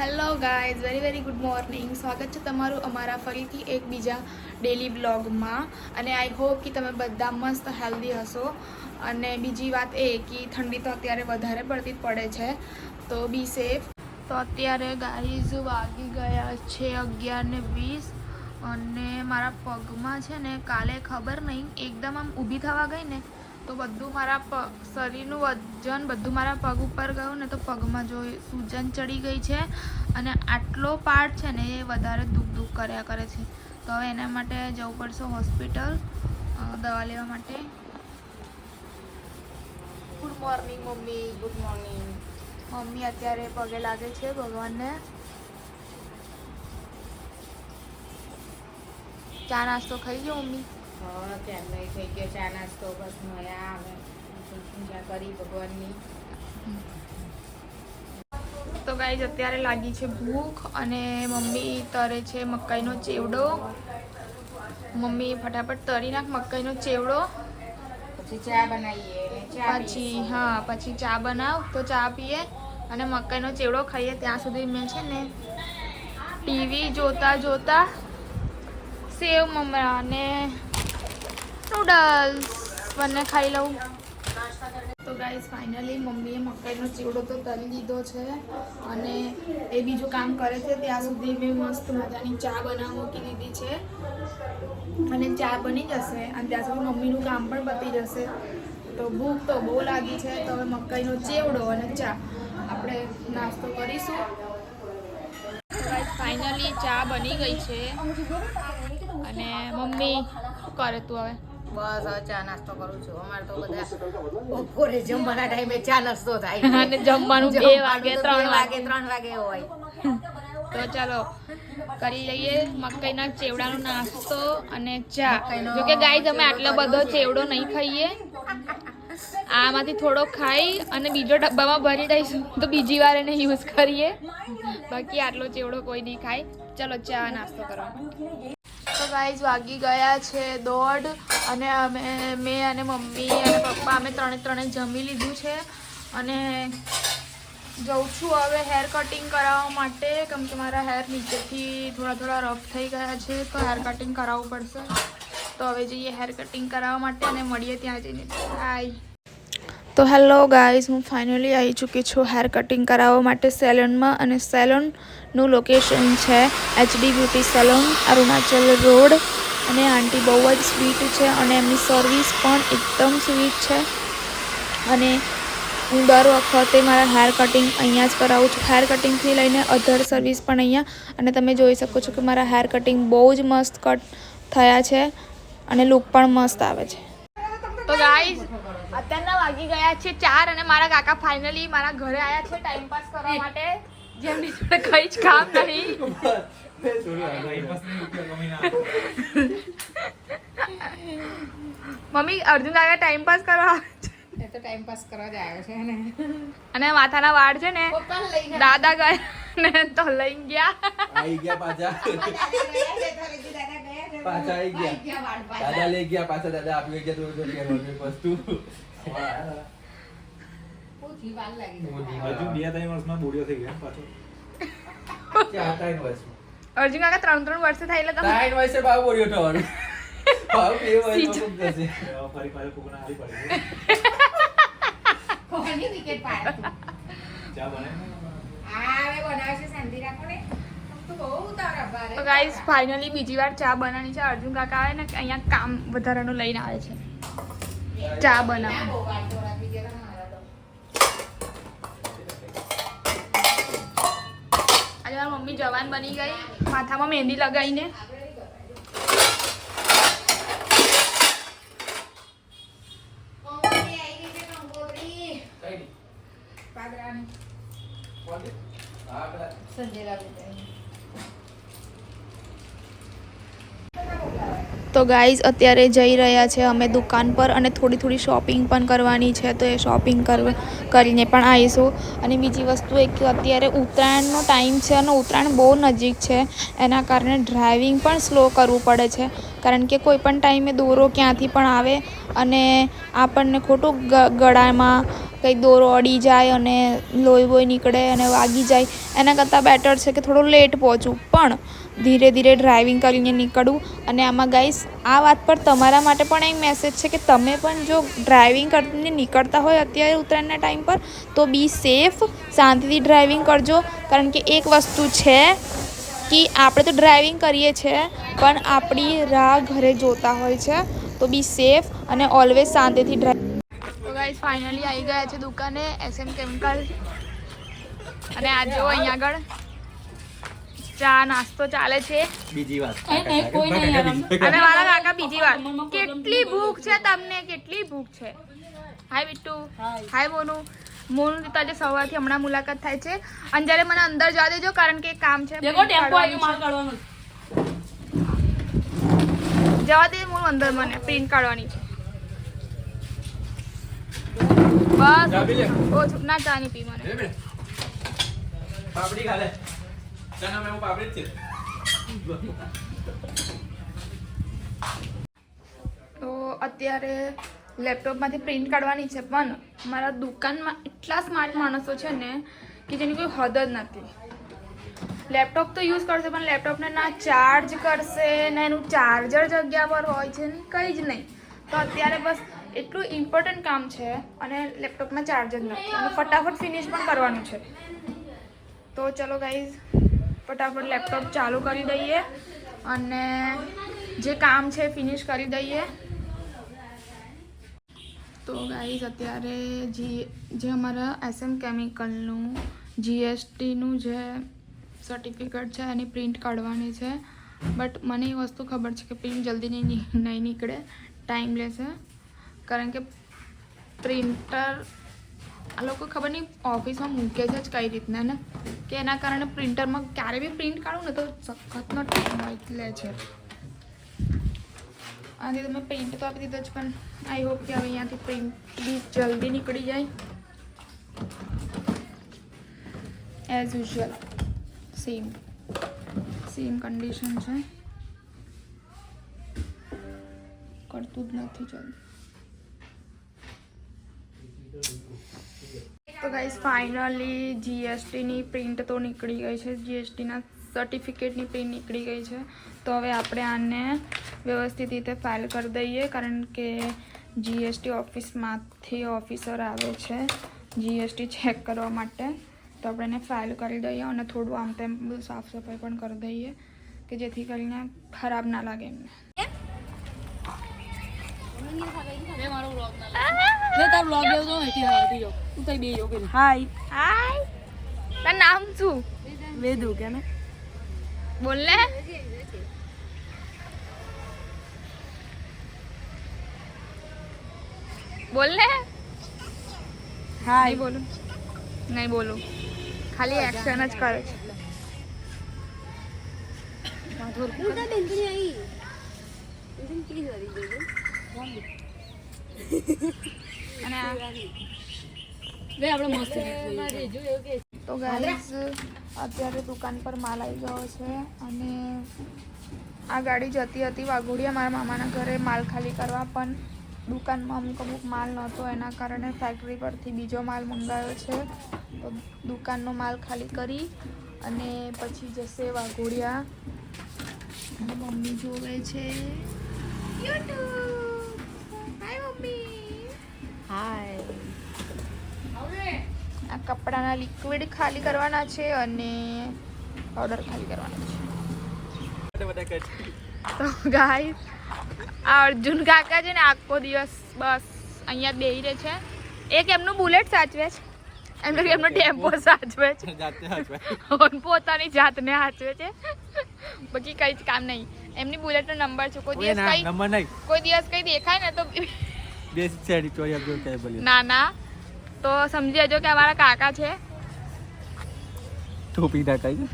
Hello guys very very good morning સ્વાગત છે તમારું અમારા ફરીથી એક બીજા ડેલી બ્લોગમાં અને આઈ હોપ કે તમે બધા મસ્ત હેલ્ધી હશો. અને બીજી વાત એ કે ઠંડી તો અત્યારે વધારે પડતી પડે છે, તો બી સેફ તો અત્યારે ગાઈઝ વાગી ગયા છે અગિયાર ને વીસ. અને મારા પગમાં છે ને કાલે ખબર નહીં, એકદમ આમ ઊભી થવા ગઈ ને તો બધું મારા પ શરીરનું વજન બધું મારા પગ ઉપર ગયું ને તો પગમાં જો સૂજન ચડી ગઈ છે અને આટલો પાર્ટ છે ને એ વધારે દુઃખ દુઃખ કર્યા કરે છે. તો હવે એના માટે જવું પડશે હોસ્પિટલ દવા લેવા માટે. Good morning mummy. Good morning mummy અત્યારે પગે લાગે છે ભગવાનને. ચા નાસ્તો ખાઈ ગયો મમ્મી? હા એ થઈ ગયો ચા નાસ્તો બસ મળ્યા અમે પૂજા કરી ભગવાનની. તો ગાઈઝ અત્યારે લાગી છે ભૂખ અને મમ્મી તરે છે મકાઈનો ચેવડો. મમ્મી ફટાફટ તરી નાખ મકાઈનો ચેવડો. પછી ચા બનાવીએ પછી હા પછી ચા બનાવ તો ચા પીએ અને મકાઈનો ચેવડો ખાઈએ. ત્યાં સુધી મેં છે ને ટીવી જોતા જોતા સેવ મમરા અને નૂડલ્સ બંને ખાઈ લઉં. તો ગાઈઝ ફાઇનલી મમ્મીએ મકાઈનો ચેવડો તો તરી લીધો છે અને એ બીજું કામ કરે છે, ત્યાં સુધી મેં મસ્ત મજાની ચા બનાવવા મૂકી દીધી છે. અને ચા બની જશે અને ત્યાં સુધી મમ્મીનું કામ પણ પતી જશે. તો ભૂખ તો બહુ લાગી છે, તો હવે મકાઈનો ચેવડો અને ચા આપણે નાસ્તો કરીશું. ફાઇનલી ચા બની ગઈ છે. અને મમ્મી કરે તું હવે? બસ હવે ચા નાસ્તો કરું છું. અમારે તો બધા બપોરે જમવાના ટાઈમે ચા નાસ્તો થાય. અને જમવાનું બે વાગે ત્રણ વાગે ત્રણ વાગે હોય. તો ચાલો કરી લઈએ મકાઈના ચેવડાનો નાસ્તો અને ચા. જો કે ગાય અમે આટલો બધો ચેવડો નહીં ખાઈએ. આમાંથી થોડો ખાઈ અને બીજો ડબ્બામાં ભરી દઈશું. તો બીજી વાર એને યુઝ કરીએ. બાકી આટલો ચેવડો કોઈ નહીં ખાય. ચલો ચા નાસ્તો કરવા તો ગાઈઝ વાગી ગયા છે દોઢ અને અમે, મેં અને મમ્મી અને પપ્પા અમે ત્રણે ત્રણે જમી લીધું છે અને જઉં છું હવે હેર કટિંગ કરાવવા માટે. કેમ કે મારા હેર નીચેથી થોડા થોડા રફ થઈ ગયા છે, તો હેર કટિંગ કરાવવું પડશે. તો હવે જઈએ હેર કટિંગ કરાવવા માટે અને મળીએ ત્યાં જઈને. બાય તો હેલો ગાઈઝ, હું ફાઇનલી આવી ચૂકી છું હેર કટિંગ કરાવવા માટે સેલોનમાં અને સેલોનનું લોકેશન છે HD beauty salon, Arunachal road. અને આંટી બહુ જ સ્વીટ છે અને એમની સર્વિસ પણ એકદમ સ્વીટ છે. અને હું દર વખતે મારા હેર કટિંગ અહીંયા જ કરાવું છું. હેર કટિંગથી લઈને અધર સર્વિસ પણ અહીંયા. અને તમે જોઈ શકો છો કે મારા હેર કટિંગ બહુ જ મસ્ત કટ થયા છે અને લુક પણ મસ્ત આવે છે. તો ગાઈઝ અત્યારના વાગી ગયા છે ચાર અને મારા કાકા ફાઇનલી મારા ઘરે આવ્યા છે ટાઈમ પાસ કરવા માટે. જેમની જોડે કઈ જ કામ નહીં. મમ્મી અર્જુન કાકા ટાઈમ પાસ કરવા એ તો ટાઈમ પાસ કરવા જ આવ્યો છે ને. અને માથાના વાળ છે ને દાદા ગયા ને તો લઈ ગયા. આઈ ગયા પાછા. પાછા આવી ગયા. દાદા લઈ ગયા પાછા દાદા આપી ગયા તો કે વસ્તુ. હજુ બે ત્રણ વર્ષમાં બોડિયો થઈ ગયા પાછો. ચાર ત્રણ વર્ષ અર્જુન કાકા ત્રણ ત્રણ વર્ષે થાય એટલે તમે ત્રણ વર્ષે ભાવ બોલ્યો થવાનું. ભાવ બે વર્ષ ખૂબ જશે ફરી પાછો કોકના હારી પડી કોની વિકેટ પાડી. ચા બને આ બનાવશે શાંતિ રાખો ને. તો ગાઈઝ ફાઇનલી બીજી વાર ચા બનાવવાની છે. અર્જુન કાકા આવે ને અહીંયા કામ વધારાનું લઈને આવે છે. ચા મારા આજે મારી મમ્મી જવાન બની ગઈ. માથામાં મહેંદી લગાવીને. કંકોત્રી આઈ ગઈ છે કંકોત્રી. કઈ નહીં. પાદરાની. કોણ છે? હા, પેલા. સંજય લાગે તો ગાઈઝ અત્યારે જઈ રહ્યા છે અમે દુકાન પર અને થોડી થોડી શોપિંગ પણ કરવાની છે, તો એ શોપિંગ કર, કરીને પણ આવીશું. અને બીજી વસ્તુ એ કે અત્યારે ઉત્તરાયણનો ટાઈમ છે અને ઉત્તરાયણ બહુ નજીક છે, એના કારણે ડ્રાઇવિંગ પણ સ્લો કરવું પડે છે. કારણ કે કોઈ પણ ટાઈમે દોરો ક્યાંથી પણ આવે અને આપણને ખોટું ગળામાં કંઈ દોરો અડી જાય અને લોહી બોઈ નીકળે અને વાગી જાય, એના કરતાં બેટર છે કે થોડું લેટ પહોંચું પણ ધીરે ધીરે ડ્રાઇવિંગ કરીને નીકળવું અને આમાં ગાઈસ આ વાત પર તમારા માટે પણ એક મેસેજ છે કે તમે પણ જો ડ્રાઇવિંગ કરીને નીકળતા હોય અત્યારે ઉત્તરાયણના ટાઈમ પર, તો બી સેફ શાંતિથી ડ્રાઇવિંગ કરજો. કારણ કે એક વસ્તુ છે કે આપણે તો ડ્રાઇવિંગ કરીએ છીએ પણ આપણી રાહ ઘરે જોતા હોય છે. તો બી સેફ અને ઓલવેઝ શાંતિથી ડ્રાઈવ તો ગાઈસ ફાઇનલી આવી ગયા છે દુકાને એસએમ કેમિકલ અને આ જો અહીંયા આગળ. ચા નાસ્તો ચાલે છે. બીજી વાત. અને મારા કાકા બીજી વાર કેટલી ભૂખ છે તમને? કેટલી ભૂખ છે? હાય બિટ્ટુ હાય. મોનુ. મોનું તો આજે સવારથી હમણાં મુલાકાત થાય છે. અને જ્યારે મને અંદર જવા દેજો કારણ કે કામ છે. જવા દે મોનુ અંદર મને પ્રિન્ટ કાઢવાની. છે બસ ઓ ના ચા નહીં પી મને. પાપડી ખાલે ચાના હું પાપડી જ છે. તો અત્યારે લેપટોપમાંથી પ્રિન્ટ કાઢવાની છે, પણ મારા દુકાનમાં એટલા સ્માર્ટ માણસો છે ને કે જેની કોઈ હદ જ નથી. લેપટોપ તો યુઝ કરશે, પણ લેપટોપને ના ચાર્જ કરશે, ને એનું ચાર્જર જગ્યા પર હોય છે ને કંઈ જ નહીં. તો અત્યારે બસ એટલું ઇમ્પોર્ટન્ટ કામ છે અને લેપટોપમાં ચાર્જ જ નથી. અને ફટાફટ ફિનિશ પણ કરવાનું છે. તો ચલો ગાઈઝ ફટાફટ લેપટોપ ચાલુ કરી દઈએ અને જે કામ છે ફિનિશ કરી દઈએ. તો ગાઈઝ અત્યારે જી, જે અમારા એસએમ કેમિકલનું જીએસટીનું જે સર્ટિફિકેટ છે, એની પ્રિન્ટ કાઢવાની છે. બટ મને એ વસ્તુ ખબર છે કે પ્રિન્ટ જલ્દી નહીં નહીં નીકળે. ટાઈમ લેશે. કારણ કે પ્રિન્ટર આ લોકો ખબર નહીં ઓફિસમાં મૂકે છે જ કઈ રીતના ને? કે એના કારણે પ્રિન્ટરમાં ક્યારે બી પ્રિન્ટ કાઢું ને તો સખતનો ટાઈમ લે છે. આથી તમે પ્રિન્ટ તો આપી દીધો જ, પણ આઈ હોપ કે હવે અહીંયાથી પ્રિન્ટ બી જલ્દી નીકળી જાય. As usual same same condition છે. કરતું જ નથી જલ્દી. તો ગાઈઝ ફાઇનલી જીએસટીની પ્રિન્ટ તો નીકળી ગઈ છે. જીએસટીના સર્ટિફિકેટની પ્રિન્ટ નીકળી ગઈ છે. તો હવે આપણે આને વ્યવસ્થિત રીતે ફાઇલ કરી દઈએ, કારણ કે જીએસટી ઓફિસમાંથી ઓફિસર આવે છે. જીએસટી ચેક કરવા માટે. તો આપણે એને ફાઇલ કરી દઈએ અને થોડું આમ તેમ સાફ સફાઈ પણ કરી દઈએ, કે જેથી કરીને ખરાબ ના લાગે એમને. નામ શું વેદુ કે ને બોલ ને બોલ ને હાય બોલું નહીં બોલું ખાલી એક્શન જ કરે છે અને આ તો ગાઈઝ અત્યારે દુકાન પર માલ આવી ગયો છે અને આ ગાડી જતી હતી વાઘોડિયા મારા મામાના ઘરે માલ ખાલી કરવા, પણ દુકાનમાં અમુક અમુક માલ નહોતો. એના કારણે ફેક્ટરી પરથી બીજો માલ મંગાવ્યો છે. તો દુકાનનો માલ ખાલી કરી અને પછી જશે વાઘોડિયા. મમ્મી જોવે છે. યુટ્યુબ! મમ્મી. હાય. આ કપડાના લિક્વિડ ખાલી કરવાના છે અને પાવડર ખાલી કરવાના છે. તો ગાય આ અર્જુન કાકા છે ને આખો દિવસ બસ અહીંયા બેહી રહે છે. એક એમનું બુલેટ સાચવે છે. એમનો એમનો ટેમ્પો સાચવે છે. પોતાની જાતને સાચવે છે. બાકી કઈ જ કામ નહીં. એમની બુલેટનો નંબર છે. કોઈ દિવસ ના, કઈ નંબર નહીં. કોઈ દિવસ કઈ દેખાય ને તો બે સાઈડ ચોરી આપજો કે બોલ્યો. ના ના. તો સમજી જજો કે અમારા કાકા છે. ટોપી ઢાંકાઈ છે.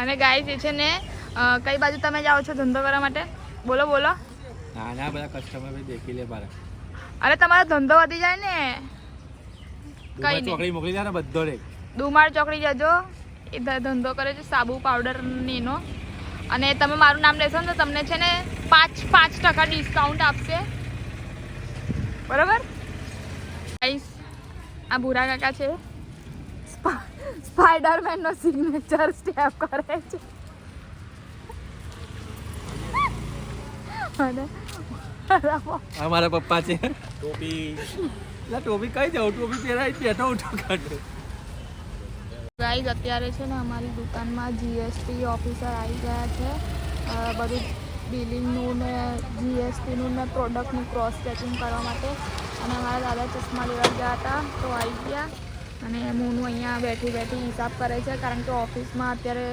અને ગાય જે છે ને કઈ બાજુ તમે જાઓ છો ધંધો કરવા માટે? બોલો બોલો. ના ના બધા કસ્ટમર ભાઈ દેખી લે મારા. અરે તમારો ધંધો વધી જાય ને. કઈ ચોકડી મોકલી દે ને બધો રે. દુમાળ ચોકડી જજો. એ ધંધો કરે છે સાબુ પાવડર એનો. અને તમે મારું નામ લેશો ને તો તમને છે ને પાંચ પાંચ ટકા ડિસ્કાઉન્ટ આપશે. બરાબર? ગાઈસ આ ભૂરા કાકા છે. સ્પાઈડરમેનનો સિગ્નેચર સ્ટેપ કરે છે. અને મારા પપ્પા છે. ટોપી. ટોપી કઈ જાઉં? ટોપી પહેરાય બેઠો ઉઠો કાઢો. ગાઈઝ અત્યારે છે ને અમારી દુકાનમાં જીએસટી ઓફિસર આવી ગયા છે. બધું બિલિંગનું ને જીએસટીનું ને પ્રોડક્ટનું ક્રોસ ચેકિંગ કરવા માટે. અને અમારા દાદા ચશ્મા લેવા ગયા હતા તો આવી ગયા. અને મોનું અહીંયા બેઠી બેઠી હિસાબ કરે છે કારણ કે ઓફિસમાં અત્યારે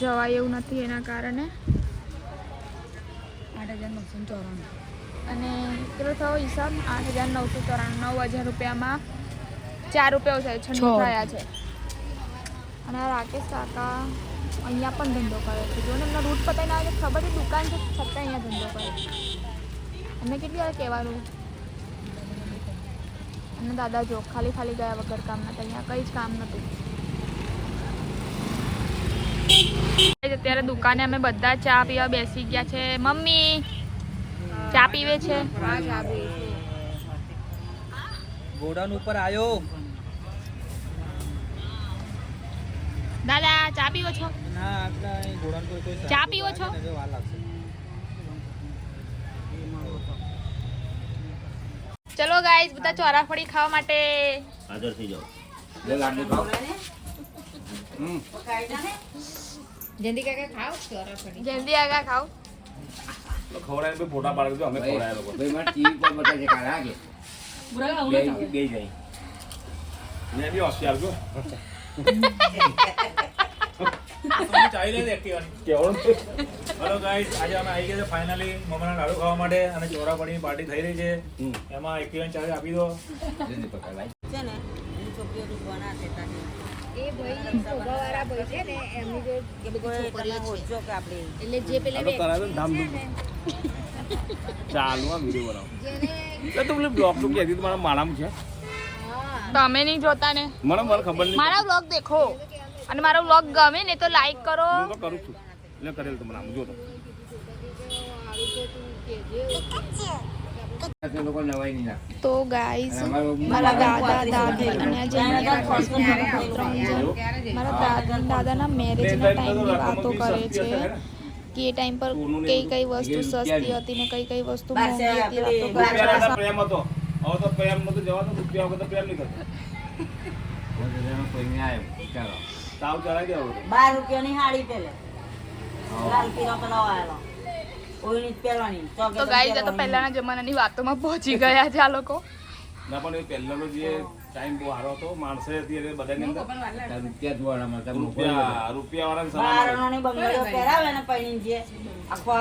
જવાય એવું નથી એના કારણે. આઠ હજાર નવસો ચોરાણું. અને કેટલો થયો હિસાબ આઠ હજાર નવસો ચોરાણું નવ હજાર રૂપિયામાં ચાર રૂપિયા થયા છે. અને આ રાકેશ કાકા અહીંયા પણ ધંધો કરે છે. જો ને એમનો રૂટ પતાવીને આવે છે ખબર છે દુકાન છે, છતાં અહીંયા ધંધો કરે છે. એમને કેટલી વાર કહેવાનું? અને દાદા જો, ખાલી ખાલી ગયા વગર કામના તો અહીંયા કંઈ જ કામ નહોતું. અત્યારે દુકાને અમે બધા ચા પીવા બેસી ગયા છે. મમ્મી, ચા પીવે છે? ગોડાઉન ઉપર આવ્યો દાદા ચા પીવો છો? ના આપણા અહીં ગોડાઉન પર કોઈ ચા પીવો છો? ને વાર લાગશે. ચલો ગાઈઝ બધા ચોરાફળી ખાવા માટે. હાજર થઈ જાઓ. લે લાડુ ખાઓ હમ જલ્દી કાકા ખાઓ ચોરા પડી જલ્દી આગા ખાઓ. તો ખવડાવીને બી ફોટા પાડી દીધો અમે ખવડાયા લોકો. ભાઈ મારે ટીવી પર બતાવે કાઢા કે? બે બે જાય. મેં બી હોશિયાર છું. હેલો ગાઈસ આજે અમે આવી ગયા છે ફાઇનલી મમરાના લાડુ ખાવા માટે અને ચોરાપડીની પાર્ટી થઈ રહી છે. એમાં એક્ટિવાની ચાવી આપી દો. જલ્દી પકડ ભાઈ છે ને એની છોકરીઓ તો એ ભાઈ શોભાવાળા ભાઈ છે ને એમની જો એ બધી છોકરીઓ ઓછો કે આપણે. એટલે જે પેલે આ તો કરાવે ને ધામધૂમ ચાલુ આ વીડિયો બનાવો. એટલે તું બ્લોગનું કહેતી મારા માળામાં છે. તમે નહીં જોતા ને. મને મને ખબર નહીં મારા વ્લોગ દેખો. અને મારો વ્લોગ ગમે ને તો લાઈક કરો. હું તો કરું છું. એટલે કરેલ તમને આમ જો તો. તે ગાઈઝ મારા દાદા દાદી અને મારા દાદા દાદાના મેરેજના ટાઈમની વાતો કરે છે કે એ ટાઈમ પર કઈ કઈ વસ્તુ સસ્તી હતી ને કઈ કઈ વસ્તુ મોંઘી હતી પ્રેમ હતો. હવે તો પ્રેમ નતો જવાનો રૂપિયા વગર તો પ્રેમ નહીં કરતો આવ્યો ચાલો તાવ ચડાવી દેવો બાર રૂપિયાની હાડી પેલે. લાલ પીરો પેલો આવેલો તો ગાઈઝ તો પહેલાના. જમાનાની વાતોમાં પહોંચી ગયા છે આ લોકો. ના પણ એ પહેલાનો જે ટાઈમ બહુ સારો હતો માણસે અત્યારે બધાની અંદર રૂપિયા જોવાના મળતા રૂપિયા રૂપિયા વાળા બારણોની બંગડીઓ પહેરાવે ને પૈણી જે આખો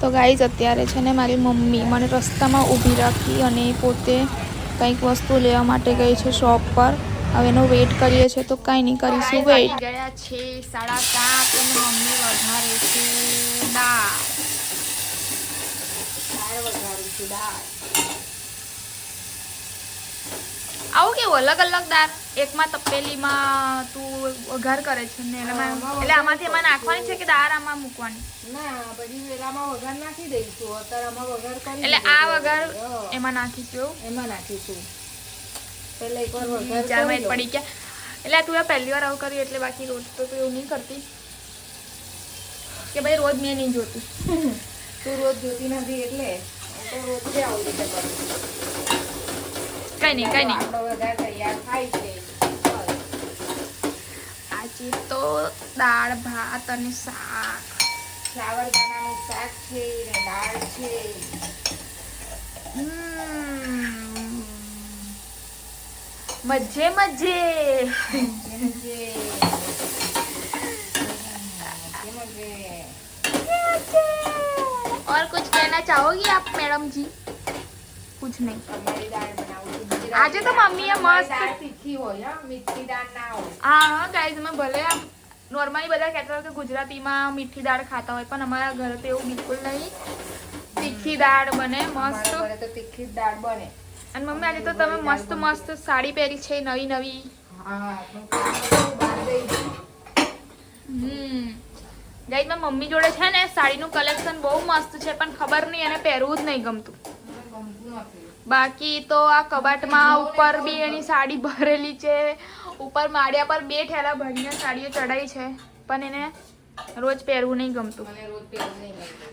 તો ગાઈઝ અત્યારે છે ને મારી મમ્મી મને રસ્તામાં ઊભી રાખી અને પોતે કંઈક વસ્તુ લેવા માટે ગઈ છે શોપ પર. હવે એનો વેઇટ કરીએ છીએ તો કાંઈ નહીં કરીશું વેઇટ ગયા છે સાડા સાત અને મમ્મી વધારે છે દાળ. આવું કેવું અલગ અલગ દાળ? એકમાં તપેલીમાં તું વઘાર કરે છે ને એટલે આમાંથી એમાં નાખવાની છે કે દાળ આમાં મૂકવાની? ના પછી વેલામાં વઘાર નાખી દઈશું. અત્યારે આમાં વઘાર કરી એટલે આ. વઘાર એમાં નાખીશું એમાં નાખીશું. ચાર મિનિટ પડી ગયા. એટલે તું આ પહેલી વાર આવું કર્યું એટલે બાકી રોજ તો તું એવું નહીં કરતી. કે ભાઈ રોજ મેં નહીં જોતી. તું રોજ જોતી નથી એટલે તો રોજ આવું રીતે કઈ નહીં કઈ નહીં. તૈયાર થાય છે. આજે તો દાળ ભાત અને શાક. ફ્લાવર સાવરદાણાનું શાક છે ને દાળ છે. હમ. મજે મજે જેમ જે જેમ જે और कुछ कहना चाहोगी आप मैडम जी कुछ नहीं અમારી દાળ બનાવું છું ગુજરાતી આજે તો મમ્મીએ અમારી મસ્ત દાળ તીખી હોય હા મીઠી દાળ ના હોય હા હા ગાઈઝ અમે ભલે આમ નોર્મલી બધા કહેતા હોય કે ગુજરાતીમાં મીઠી દાળ ખાતા હોય પણ અમારા ઘરે તો એવું બિલકુલ નહીં તીખી દાળ બને મસ્ત અમારા ઘરે તો તીખી જ દાળ બને અને મમ્મી, આજે તો તમે મસ્ત મસ્ત સાડી પહેરી છે, નવી નવી. ગઈ. હમ. ગાઈઝ મારી મમ્મી જોડે છે ને, સાડીનું કલેક્શન બહુ મસ્ત છે, પણ ખબર નહીં, એને પહેરવું જ નહીં ગમતું. બાકી તો આ કબાટમાં ઉપર બી એની સાડી ભરેલી છે. ઉપર માળિયા પર બે ઠેલા ભરીને સાડીઓ ચડાઈ છે. પણ એને રોજ પહેરવું નહીં ગમતું.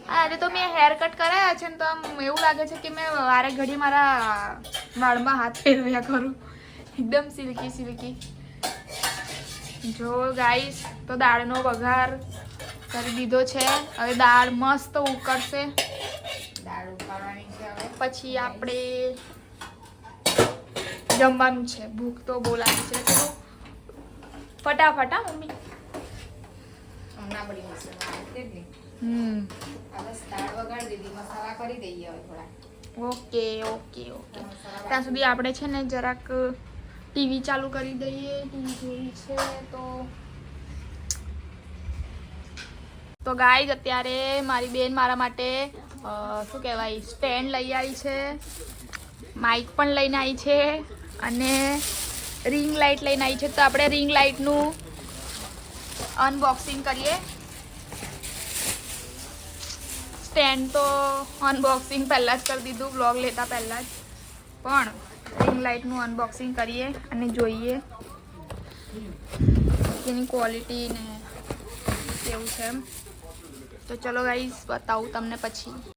હા, આજે તો મેં હેર કટ કરાયા છે ને તો આમ એવું લાગે છે કે મેં વારે ઘડી મારા વાળમાં હાથ ફેરવ્યા કરું. એકદમ સિલ્કી સિલ્કી. જો ગાઈસ તો દાળનો વઘાર કરી દીધો છે. હવે દાળ મસ્ત ઉકળશે. દાળ ઉકાળવાની છે હવે. પછી આપણે જમવાનું છે. ભૂખ તો બોલાવી છે. તો ફટાફટ મમ્મી. હમણાં બળી જશે તે હમ. બસ દાળ વગાડી દીધી મસાલા કરી દઈએ હવે થોડા ઓકે ઓકે ઓકે. ત્યાં સુધી આપણે છે ને જરાક ટીવી ચાલુ કરી દઈએ ટીવી જોઈ છે તો. તો ગાઈઝ અત્યારે મારી બેન મારા માટે શું કહેવાય સ્ટેન્ડ લઈ આવી છે. માઇક પણ લઈને આવી છે અને રિંગ લાઇટ લઈને આવી છે. તો આપણે રિંગ લાઇટનું અનબોક્સિંગ કરીએ. સ્ટેન્ડ તો અનબોક્સિંગ પહેલાં જ કરી દીધું બ્લોગ લેતા પહેલાં જ. પણ રિંગ લાઇટનું અનબોક્સિંગ કરીએ અને જોઈએ એની ક્વોલિટી ને કેવું છે એમ. તો ચલો ગાઈઝ બતાવું તમને પછી.